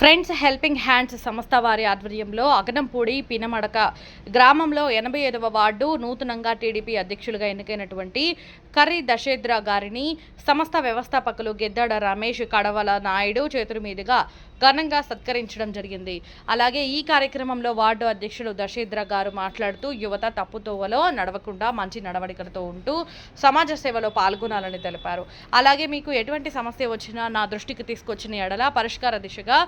Friends helping hands సంస్థ వారి ఆధ్వర్యంలో అగనంపూడి పినమడక గ్రామంలో ఎనభై ఐదవ వార్డు నూతనంగా టీడీపీ అధ్యక్షులుగా ఎన్నికైనటువంటి కర్రి దశేద్ర గారిని సంస్థ వ్యవస్థాపకులు గెద్దాడ రమేష్ కడవల నాయుడు చేతుల మీదుగా ఘనంగా సత్కరించడం జరిగింది. అలాగే ఈ కార్యక్రమంలో వార్డు అధ్యక్షులు దశేద్ర గారు మాట్లాడుతూ యువత తప్పుతోవలో నడవకుండా మంచి నడవడికలతో ఉంటూ సమాజ సేవలో పాల్గొనాలని తెలిపారు. అలాగే మీకు ఎటువంటి సమస్య వచ్చినా నా దృష్టికి తీసుకొచ్చిన ఎడల పరిష్కార దిశగా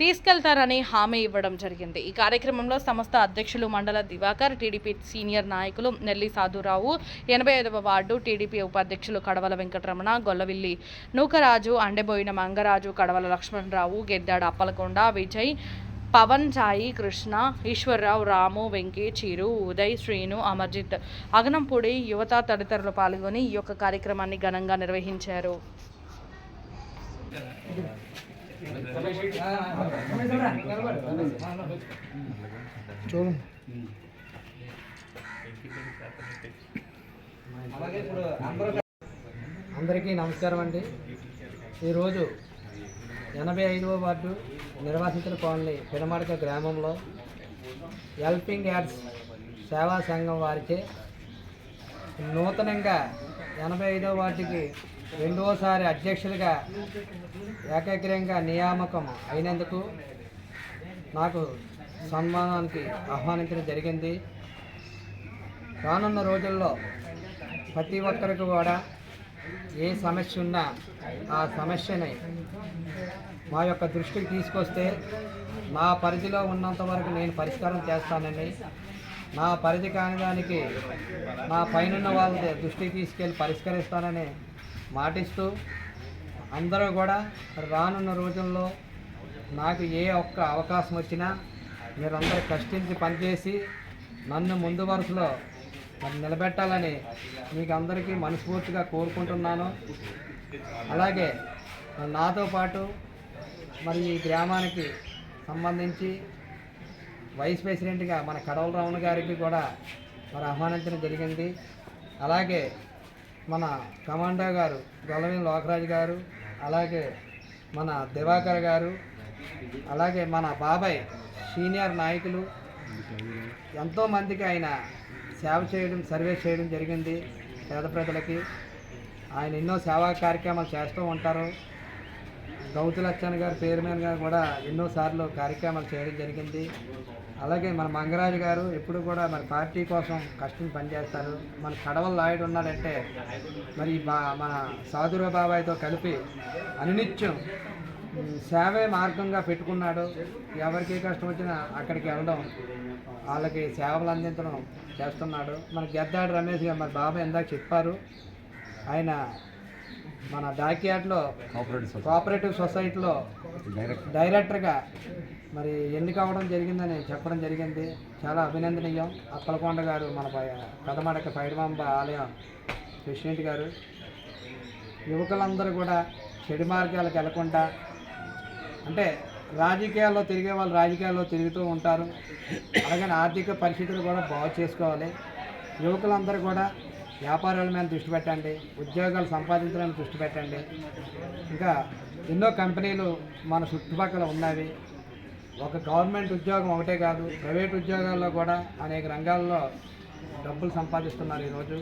తీసుకెళ్తారని హామీ ఇవ్వడం జరిగింది. ఈ కార్యక్రమంలో సంస్థ అధ్యక్షులు మండల దివాకర్ టీడీపీ సీనియర్ నాయకులు నెల్లి సాధురావు ఎనభై ఐదవ వార్డు టీడీపీ ఉపాధ్యక్షులు కడవల వెంకటరమణ గొల్లవిల్లి నూకరాజు అండెబోయిన మంగరాజు కడవల లక్ష్మణరావు గెద్దాడ అప్పలకొండ విజయ్ పవన్ సాయి కృష్ణ ఈశ్వర్రావు రాము వెంకీ చిరు ఉదయ్ శ్రీను అమర్జిత్ అగనంపూడి యువత తదితరులు పాల్గొని ఈ యొక్క కార్యక్రమాన్ని ఘనంగా నిర్వహించారు. చూడండి అందరికీ నమస్కారం అండి. ఈరోజు ఎనభై ఐదవ వార్డు నిర్వాసితుల కాలనీ పినమడక గ్రామంలో హెల్పింగ్ యాడ్స్ సేవా సంఘం వారిచే నూతనంగా ఎనభై ఐదవ వార్డుకి రెండవసారి అధ్యక్షులుగా ఏకగ్రంగా నియామకం అయినందుకు నాకు సన్మానానికి ఆహ్వానించడం జరిగింది. రానున్న రోజుల్లో ప్రతి ఒక్కరికి కూడా ఏ సమస్య ఉన్నా ఆ సమస్యని మా యొక్క దృష్టికి తీసుకొస్తే నా పరిధిలో ఉన్నంత వరకు నేను పరిష్కారం చేస్తానండి నా పరిధి కాని దానికి నా పైనున్న వాళ్ళ దృష్టికి తీసుకెళ్ళి పరిష్కరిస్తానని మాటిస్తూ అందరూ కూడా రానున్న రోజుల్లో నాకు ఏ ఒక్క అవకాశం వచ్చినా మీరందరూ కష్టించి పనిచేసి నన్ను ముందు వరుసలో నన్ను నిలబెట్టాలని మీకు అందరికీ మనస్ఫూర్తిగా కోరుకుంటున్నాను. అలాగే నాతో పాటు మరి ఈ గ్రామానికి సంబంధించి వైస్ ప్రెసిడెంట్గా మన కడవల రావణ గారికి కూడా మరి ఆహ్వానించడం జరిగింది. అలాగే మన కమాండా గారు గొల్లవేని లోకరాజు గారు అలాగే మన దివాకర్ గారు అలాగే మన బాబాయ్ సీనియర్ నాయకులు. ఎంతోమందికి ఆయన సేవ చేయడం సర్వే చేయడం జరిగింది పేద ప్రజలకి. ఆయన ఎన్నో సేవా కార్యక్రమాలు చేస్తూ ఉంటారు. గౌతు గారు చైర్మన్ గారు కూడా ఎన్నోసార్లు కార్యక్రమాలు చేయడం జరిగింది. అలాగే మన మంగరాజు గారు ఎప్పుడు కూడా మరి పార్టీ కోసం కష్టం పనిచేస్తారు. మన కడవల లాయుడు ఉన్నాడంటే మరి బా మన సాధుర బాబాయ్తో కలిపి అనునిత్యం సేవే మార్గంగా పెట్టుకున్నాడు. ఎవరికి కష్టం వచ్చినా అక్కడికి వెళ్ళడం వాళ్ళకి సేవలు అందించడం చేస్తున్నాడు. మన గద్దాడు రమేష్ గారు మన బాబాయ్ ఇందాక చెప్పారు. ఆయన మన డాక్యార్డ్లో కోఆపరేటివ్ సొసైటీలో డైరెక్టర్గా మరి ఎన్నిక అవ్వడం జరిగిందని చెప్పడం జరిగింది. చాలా అభినందనీయం. అప్పలకొండ గారు మన కదమడక పైడమాంబ ఆలయం ప్రెసిడెంట్ గారు. యువకులందరూ కూడా చెడు మార్గాలకు వెళ్ళకుండా అంటే రాజకీయాల్లో తిరిగే వాళ్ళు రాజకీయాల్లో తిరుగుతూ ఉంటారు. అలాగని ఆర్థిక పరిస్థితులు కూడా బాగు చేసుకోవాలి. యువకులందరూ కూడా వ్యాపారాల మీద దృష్టి పెట్టండి ఉద్యోగాలు సంపాదించడానికి దృష్టి పెట్టండి. ఇంకా ఎన్నో కంపెనీలు మన చుట్టుపక్కల ఉన్నవి. ఒక గవర్నమెంట్ ఉద్యోగం ఒకటే కాదు ప్రైవేట్ ఉద్యోగాల్లో కూడా అనేక రంగాల్లో డబ్బులు సంపాదిస్తున్నారు ఈరోజు.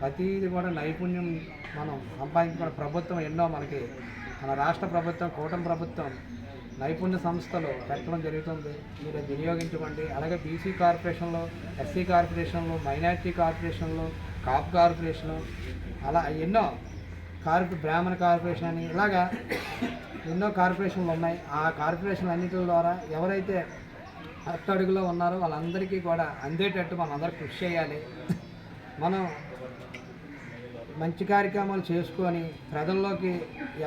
ప్రతిది కూడా నైపుణ్యం మనం సంపాదించుకున్న ప్రభుత్వం ఎన్నో మనకి మన రాష్ట్ర ప్రభుత్వం కూటమి ప్రభుత్వం నైపుణ్య సంస్థలు పెట్టడం జరుగుతుంది. మీరు వినియోగించుకోండి. అలాగే బీసీ కార్పొరేషన్లో ఎస్సీ కార్పొరేషన్లో మైనారిటీ కార్పొరేషన్లో కాప్ కార్పొరేషను అలా ఎన్నో కార్పొ బ్రాహ్మణ కార్పొరేషన్ అని ఇలాగా ఎన్నో కార్పొరేషన్లు ఉన్నాయి. ఆ కార్పొరేషన్ అన్నిటి ద్వారా ఎవరైతే అట్టడుగులో ఉన్నారో వాళ్ళందరికీ కూడా అందేటట్టు మనం అందరూ కృషి చేయాలి. మనం మంచి కార్యక్రమాలు చేసుకొని ప్రజల్లోకి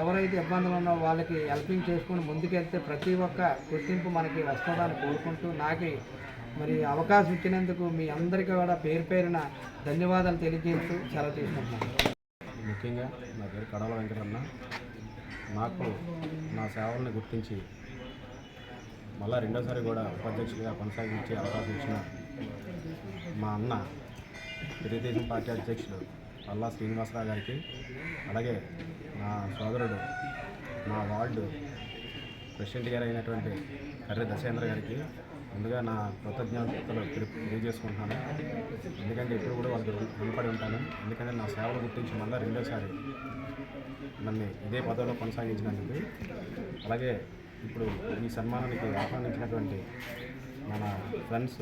ఎవరైతే ఇబ్బందులు ఉన్నారో వాళ్ళకి హెల్పింగ్ చేసుకొని ముందుకెళ్తే ప్రతి ఒక్క గుర్తింపు మనకి వస్తుందని కోరుకుంటూ నాకు మరి అవకాశం ఇచ్చినందుకు మీ అందరికీ కూడా పేరు పేరున ధన్యవాదాలు తెలియజేస్తూ సెలవు తీసుకుంటున్నాను. ముఖ్యంగా నా పేరు కడవల వెంకటన్న నాకు నా సేవలను గుర్తించి మళ్ళా రెండోసారి కూడా ఉపాధ్యక్షుడిగా కొనసాగించే అవకాశం ఇచ్చిన మా అన్న తెలుగుదేశం పార్టీ అధ్యక్షుడు పల్లా శ్రీనివాసరావు గారికి అలాగే నా సోదరుడు మా వార్డు ప్రెసిడెంట్ గారు అయినటువంటి కర్రి దశేంద్ర గారికి ముందుగా నా కృతజ్ఞతలు తెలియజేసుకుంటున్నాను. ఎందుకంటే ఇప్పుడు కూడా వాళ్ళకి రుణ- రుణపడి ఉంటాను. ఎందుకంటే నా సేవలు గుర్తించి మళ్ళీ రెండోసారి నన్ను ఇదే పదవిలో కొనసాగించినందుకు. అలాగే ఇప్పుడు ఈ సన్మానానికి ఆహ్వానించినటువంటి మన ఫ్రెండ్స్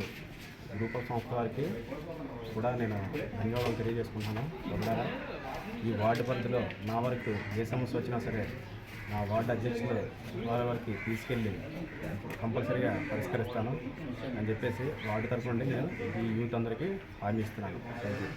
గ్రూప్ ఆఫ్ సంస్థ వారికి కూడా నేను ధన్యవాదాలు తెలియజేసుకుంటున్నాను. ఈ వార్డు పరిధిలో నా వరకు ఏ సమస్య వచ్చినా సరే నా వార్డు అధ్యక్షులు వారి వరకు తీసుకెళ్ళి కంపల్సరీగా పరిష్కరిస్తాను అని చెప్పేసి వార్డు తరఫు నుండి నేను ఈ యూత్ అందరికీ హామీ ఇస్తున్నాను. Thank you